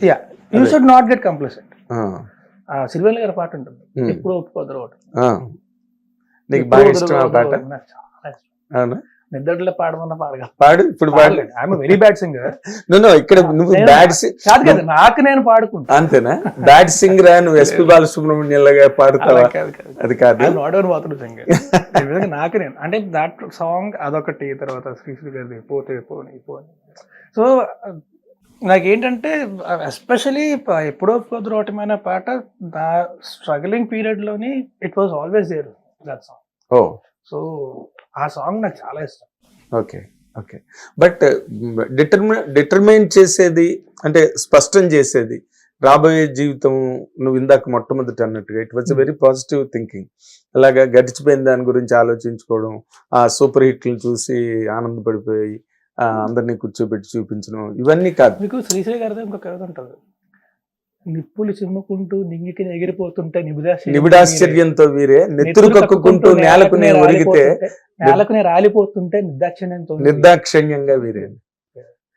Yeah you should not get complacent ah, సిరివెల్ గారి పాట ఉంటుంది. Hmm. ఎప్పుడు ఒప్పుకోదరు ఒకటి. నీకు బాగా ఇష్టం ఆ పాట? అవునా? నిద్రలో పాడమన్న పాడగా పాడు ఇప్పుడు పాడు. ఐఎమ్ వెరీ బ్యాడ్ సింగర్ నువ్వు ఇక్కడ నువ్వు బ్యాడ్ కాదు కదా నాకు నేను పాడుకుంటా. అంతేనా? బ్యాడ్ సింగర్ నువ్వు ఎస్పి బాలసుబ్రహ్మణ్యం లాగా పాడుతావా? అది కాదు. నాట్ ఎవర్ బాత్రూమ్ సింగర్ నాకు నేను అంటే దట్ సాంగ్ అదొకటి తర్వాత శ్రీశ్రీ గారిది పోతే పోని పోని. సో నాకేంటంటే ఎస్పెషలీ ఎప్పుడో కుదరవటమైన పాట నా struggling పీరియడ్లోని it was always there that song oh. So ఆ సాంగ్ నాకు చాలా ఇష్టం. Okay okay. But determi determine చేసేది అంటే స్పష్టం చేసేది రాబోయే జీవితం నువ్వు ఇందాక మొట్టమొదటి అన్నట్టుగా it was very positive thinking అలాగా గడిచిపోయిన దాని గురించి ఆలోచించుకోవడం ఆ సూపర్ హిట్లు చూసి ఆనందపడిపోయి అందరినీ కూర్చోబెట్టి చూపించడం ఇవన్నీ కాదు. మీకు శ్రీశ్రీ గారితో ఇంకో కవిత ఉంటుంది. నిప్పులు చిమ్ముకుంటూ నింగికి ఎగిరిపోతుంటే నిబిడాశ్చర్యంతో వీరే నెత్తురు కక్కుకుంటూ నేలకు నేను ఒరిగితే నేలకు నేను రాలిపోతుంటే నిర్దాక్షిణ్యంతో నిర్దాక్షిణ్యంగా వీరే.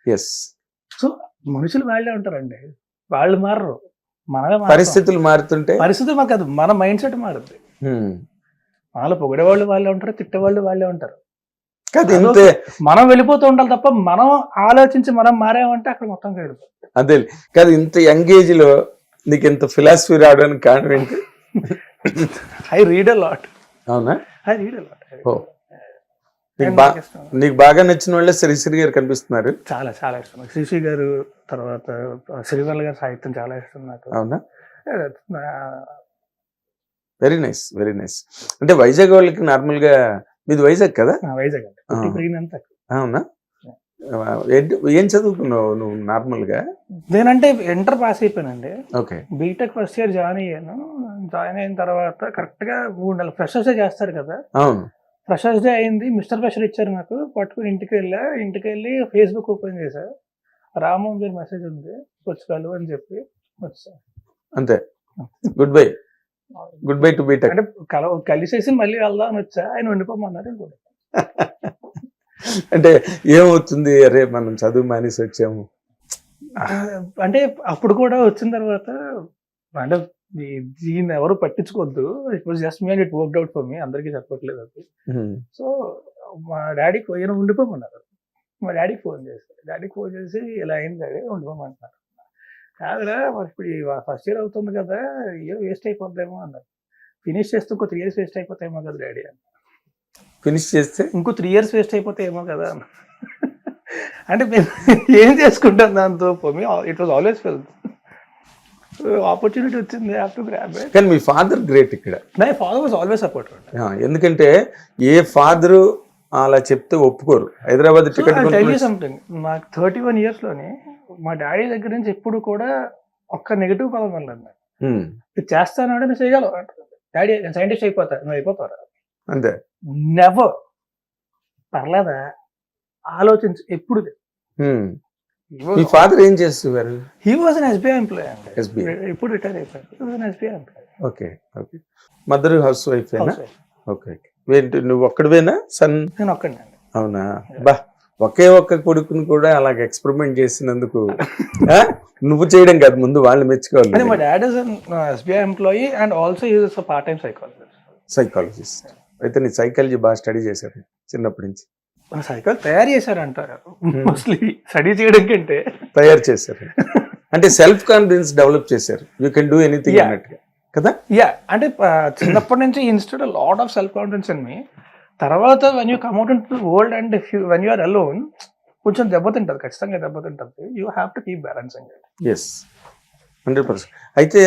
ఎస్ సో మనుషులు వాళ్ళే ఉంటారండి. వాళ్ళు మారరు. మనమే మారుతాం. పరిస్థితులు మారుతుంటే పరిస్థితి మాకు కాదు మన మైండ్ సెట్ మారుద్ది. వాళ్ళు పొగిడేవాళ్ళు వాళ్ళే ఉంటారు తిట్టేవాళ్ళు వాళ్ళే ఉంటారు. ఇంతే మనం వెళ్ళిపోతూ ఉండాలి తప్ప మనం ఆలోచించి మనం మారామంటే అక్కడ మొత్తం వెళ్ళిపోతుంది అదే కాదు ఇంత యంగ్ ఏజ్లో నీకు ఇంత ఫిలాసఫీ రావడానికి కారణం ఏంటి? ఐ రీడ్ అ లాట్ అవునా? ఐ రీడ్ అ లాట్ ఓ. నీకు బా నీకు బాగా నచ్చిన వాళ్ళే శ్రీశ్రీ గారు కనిపిస్తున్నారు. చాలా చాలా ఇష్టం. నాకు శ్రీశ్రీ గారు తర్వాత శ్రీవల్ గారి సాహిత్యం చాలా ఇష్టం నాకు. అవునా? వెరీ నైస్ వెరీ నైస్ అంటే వైజాగ్ వాళ్ళకి నార్మల్గా మీది వైజాగ్ కదా? నా వైజాగ్ అండి. పెరిగినంత అవునా? ఏం చదువుకున్నావు నువ్వు నార్మల్గా నేనంటే ఇంటర్ పాస్ అయిపోయానండి. Okay. BTech first year join అయ్యాను. జాయిన్ అయిన తర్వాత కరెక్ట్గా మూడు నెలలు ఫ్రెషర్స్ డే చేస్తారు కదా? అవును. ఫ్రెషర్స్ డే అయింది. మిస్టర్ ఫ్రెషర్ ఇచ్చారు నాకు. పట్టుకుని ఇంటికి వెళ్ళా. ఇంటికి వెళ్ళి ఫేస్బుక్ ఓపెన్ చేశా. రాము మీరు మెసేజ్ ఉంది. వచ్చి కలువు అని చెప్పి వచ్చా. అంతే. Good bye. Good bye to BTech అంటే కల కలిసేసి మళ్ళీ వెళ్దాం అని వచ్చా ఆయన ఉండిపోమన్నారు ఇంకోటి. అంటే ఏమవుతుంది? అరే మనం చదువు మానేసి వచ్చాము. అంటే అప్పుడు కూడా వచ్చిన తర్వాత అంటే దీన్ని ఎవరు పట్టించుకోవద్దు. It was just me and it worked out for me అందరికీ చెప్పట్లేదు అది. హ్మ్. సో మా డాడీకి ఈయన ఉండిపోమన్నారు. మా డాడీకి ఫోన్ చేశారు డాడీకి ఫోన్ చేసి ఇలా అయింది డాడీ ఉండిపోమంటున్నారు. కాదురా మరి ఇప్పుడు ఫస్ట్ ఇయర్ అవుతుంది కదా ఇయర్ వేస్ట్ అయిపోద్దేమో అన్నారు. ఫినిష్ చేస్తే ఇంకో త్రీ ఇయర్స్ వేస్ట్ అయిపోతాయేమో కదా డాడీ ఫినిష్ చేస్తే? ఇంకో త్రీ ఇయర్స్ వేస్ట్ అయిపోతాయేమో కదా అన్న అంటే మేము ఏం చేసుకుంటాం దాంతో? It was always fell opportunity వచ్చింది హ్యావ్ టు గ్రాబ్ ఇట్ కానీ మీ ఫాదర్ గ్రేట్ ఇక్కడ. My father was always support ఎందుకంటే ఏ ఫాదరు అలా చెప్తే ఒప్పుకోరు. హైదరాబాద్ టికెట్ నాకు థర్టీ వన్లోని మా డాడీ దగ్గర నుంచి ఎప్పుడు కూడా ఒక్క నెగిటివ్ పదం హ్మ్. ఇది చేస్తానంటే నేను చేయగలవు? డాడీ నేను సైంటిస్ట్ అయిపోతా నువ్వు అయిపోతారా అంతే. నెవర్ పర్లేదా? ఆలోచించు ఎప్పుడు. మీ ఫాదర్ ఏం చేస్తున్నారు he was an SBI employee అండి. ఇప్పుడు retire an SBI employee okay okay. Mother housewife okay నువ్వు ఒక్కడివేనా? సన్ నేను ఒక్కడిని అండి. అవునా? బా. ఒకే ఒక్క కొడుకుని కూడా అలాగ ఎక్స్పెరిమెంట్ చేసినందుకు? నువ్వు చేయడం కాదు ముందు వాళ్ళు మా మెచ్చుకోవాలి dad is an SBI employee and also is part time psychologist psychologist అయితే నీ సైకాలజీ బాగా స్టడీ చేశారు చిన్నప్పటి నుంచి. సైకిల్ తయారు చేశారంటారు మోస్ట్లీ స్టడీ చేయడం కంటే. తయారు చేశారు. అంటే సెల్ఫ్ కాన్ఫిడెన్స్ డెవలప్ చేశారు యూ కెన్ డూ ఎనీథింగ్. అన్నట్టుగా. కదా? యా అంటే చిన్నప్పటి నుంచి instead lot of self confidence in me తర్వాత when you come out into world and if you when you are alone కొంచెం దెబ్బతింటది ఖచ్చితంగా దెబ్బతింటది you have to keep balancing as hundred percent అయితే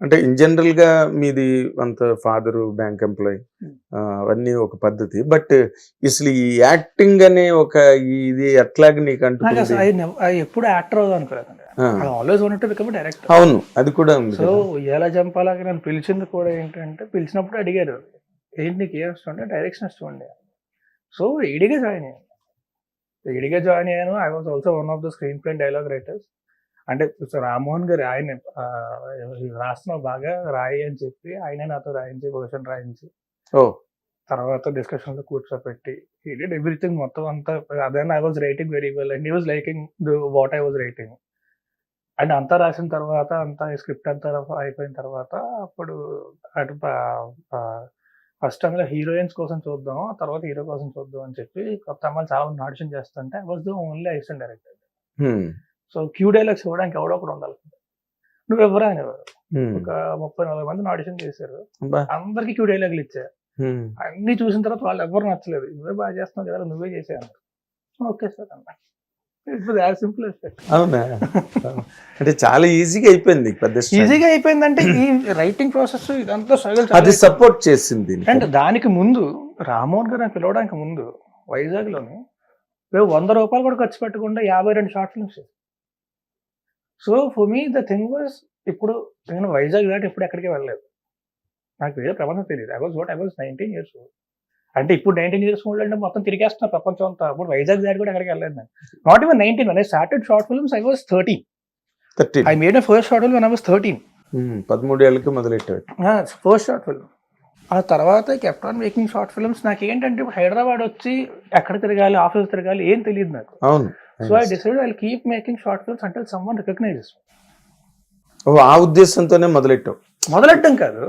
అంటే ఇన్ జనరల్గా మీది అంత ఫాదర్ బ్యాంక్ ఎంప్లాయ్ అవన్నీ ఒక పద్ధతి. బట్ అసలు ఈ యాక్టింగ్ అనే ఒక ఇది ఎట్లాగ నీకు ఎప్పుడు యాక్టర్ అవుదాం I always want to become director అవును అది కూడా ఉంది సో. ఎలా చంపాలని నన్ను పిలిచింది కూడా ఏంటంటే పిలిచినప్పుడు అడిగారు. ఏంటి నీకు ఏం అంటే డైరెక్షన్ అండి సో ఈడిగా జాయిన్ అయ్యాను ఈడిగా జాయిన్ అయ్యాను. I was also one of the screenplay dialogue writers అంటే రామ్మోహన్ గారు ఆయన రాస్తున్నావు బాగా రాయి అని చెప్పి ఆయనే నాతో రాయించి క్వశ్చన్ రాయించి ఓ. తర్వాత డిస్కషన్లో కూర్చోపెట్టి ఈ డిడ్ ఎవ్రీథింగ్ మొత్తం అంతా. అదే I was writing very well and he was liking what I was writing and అంతా రాసిన తర్వాత అంతా స్క్రిప్ట్ అంతా అయిపోయిన తర్వాత అప్పుడు అటు ఫస్ట్ అందులో హీరోయిన్స్ కోసం చూద్దాం ఆ తర్వాత హీరో కోసం చూద్దాం అని చెప్పి కొత్త అమ్మాయిలు చాలా మంది ఆడిషన్ చేస్తుంటే was the only assistant director. So cue dialogues ఇవ్వడానికి ఎవడో ఒకడు ఉండాలి. నువ్వు ఎవరా హ్మ్. ఒక ముప్పై నలభై మందిని ఆడిషన్ చేశారు. అందరికి క్యూ డైలాగులు ఇచ్చా హ్మ్. అన్ని చూసిన తర్వాత వాళ్ళు ఎవరు నచ్చలేదు. నువ్వే బాగా చేస్తున్నావు కదా నువ్వే చేసాను ఓకే సార్ అన్న అవునా? అంటే చాలా ఈజీగా అయిపోయింది పెద్ద. ఈజీగా అయిపోయిందంటే ఈ రైటింగ్ ప్రాసెస్ ఇదంతా స్ట్రగుల్ అది సపోర్ట్ చేసింది అండ్ దానికి ముందు రామ్మోహన్ గారు నాకు పిలవడానికి ముందు వైజాగ్లోని మేము వంద రూపాయలు కూడా ఖర్చు పెట్టకుండా యాభై రెండు short films so for me the thing was ఇప్పుడు నేను వైజాగ్ దాటి ఇప్పుడు ఎక్కడికి వెళ్ళలేదు. నాకు వేరే ప్రపంచం తెలియదు. I was what I was nineteen years అంటే ఇప్పుడు నైన్టీన్ ఇయర్స్ ఓల్డ్ అంటే మొత్తం తిరిగేస్తున్నా ప్రపంచం అంతా. అప్పుడు వైజాగ్ దాటి కూడా ఎక్కడికి వెళ్ళలేదు నేను. Not even nineteen I started short films I was thirteen thirty I made first short film I was thirteen పదమూడు ఏళ్ళకి మొదలెట్టాడు ఫస్ట్ షార్ట్ ఫిల్మ్ ఆ తర్వాత kept on making short films నాకు ఏంటంటే హైదరాబాద్ వచ్చి ఎక్కడ తిరగాలి ఆఫీస్ తిరగాలి ఏం తెలియదు నాకు. అవును. So I decide I keep making short films అంటే సమ్ వన్ రికగ్నైజెస్ ఆ ఉద్దేశంతోనే మొదలెట్టావు. మొదలెట్టం కాదు.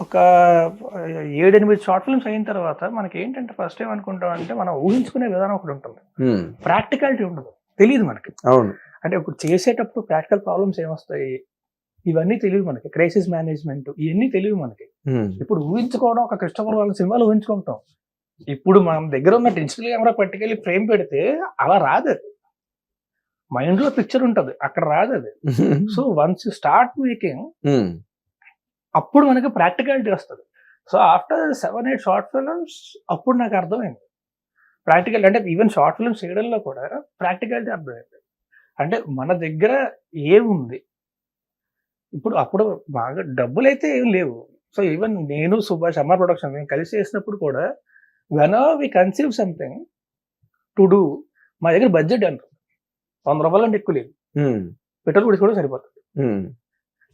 ఒక ఏడెనిమిది షార్ట్ ఫిల్మ్స్ అయిన తర్వాత మనకి ఏంటంటే ఫస్ట్ ఏం అనుకుంటాం అంటే మనం ఊహించుకునే విధానం ఒకటి ఉంటుంది. ప్రాక్టికాలిటీ ఉండదు. తెలియదు మనకి. అవును. అంటే ఇప్పుడు చేసేటప్పుడు ప్రాక్టికల్ ప్రాబ్లమ్స్ ఏమొస్తాయి? ఇవన్నీ తెలియదు మనకి. క్రైసిస్ మేనేజ్మెంట్ ఇవన్నీ తెలియదు మనకి. ఇప్పుడు ఊహించుకోవడం ఒక క్రిస్టఫర్ వాళ్ళ సినిమాలు ఊహించుకుంటాం. ఇప్పుడు మన దగ్గర ఉన్న డిజిటల్ కెమెరా పట్టుకెళ్ళి ఫ్రేమ్ పెడితే అలా రాదు మైండ్లో పిక్చర్ ఉంటది. అక్కడ రాదు అది. So once you start making. అప్పుడు మనకి ప్రాక్టికాలిటీ వస్తుంది. So after seven eight short films అప్పుడు నాకు అర్థమైంది. ప్రాక్టికల్ అంటే ఈవెన్ షార్ట్ ఫిల్మ్స్ చేయడంలో కూడా ప్రాక్టికాలిటీ అర్థమైంది. అంటే మన దగ్గర ఏముంది? ఇప్పుడు అప్పుడు బాగా డబ్బులు అయితే ఏం లేవు. సో ఈవెన్ నేను సుభాష్ అమ్మ ప్రొడక్షన్ మేము కలిసి చేసినప్పుడు కూడా when we conceive something to do మా దగ్గర బడ్జెట్ ఎంత? వంద రూపాయలు అంటే ఎక్కువ లేదు. పెట్రోల్ కూడా సరిపోతుంది.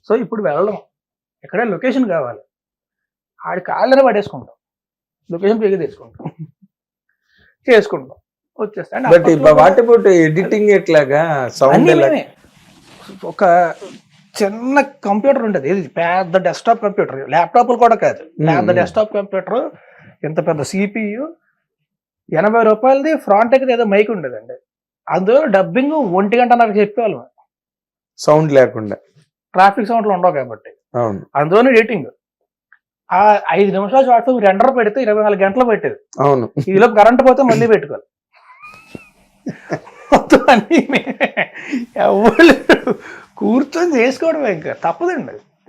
సో ఇప్పుడు వెళ్ళడం. ఎక్కడ లొకేషన్ కావాలి. ఆడి కాళ్ళనే పడేసుకుంటాం. లొకేషన్ పేరు తెచ్చుకుంటాం. చేసుకుంటాం. వచ్చేస్తాం. బట్ వాట్ అబౌట్ ఎడిటింగ్ ఎట్లాగా? సౌండ్. ఒక చిన్న కంప్యూటర్ ఉంటుంది ఇది పెద్ద డెస్క్టాప్ కంప్యూటర్. ల్యాప్టాప్లు కూడా కాదు. పెద్ద. Desktop computer. ఇంత పెద్ద సిపియు ఎనభై రూపాయలది ఫ్రంట్ ఏదో మైక్ ఉండేదండి. అందులో డబ్బింగ్ ఒంటి గంట నాకు చెప్పేవాళ్ళం. సౌండ్ లేకుండా. ట్రాఫిక్ సౌండ్లు ఉండవు కాబట్టి. అవును. అందులోనే ఎడిటింగ్ ఆ ఐదు నిమిషాలు షార్ట్ ఫిల్మ్ రెండర పెడితే ఇరవై నాలుగు గంటలు పెట్టేది. అవును. ఈలో కరెంట్ పోతే మళ్ళీ పెట్టుకోవాలి. మొత్తం అన్ని మేమే. ఎవరు. కూర్చొని చేసుకోవడం ఇంకా. తప్పదండి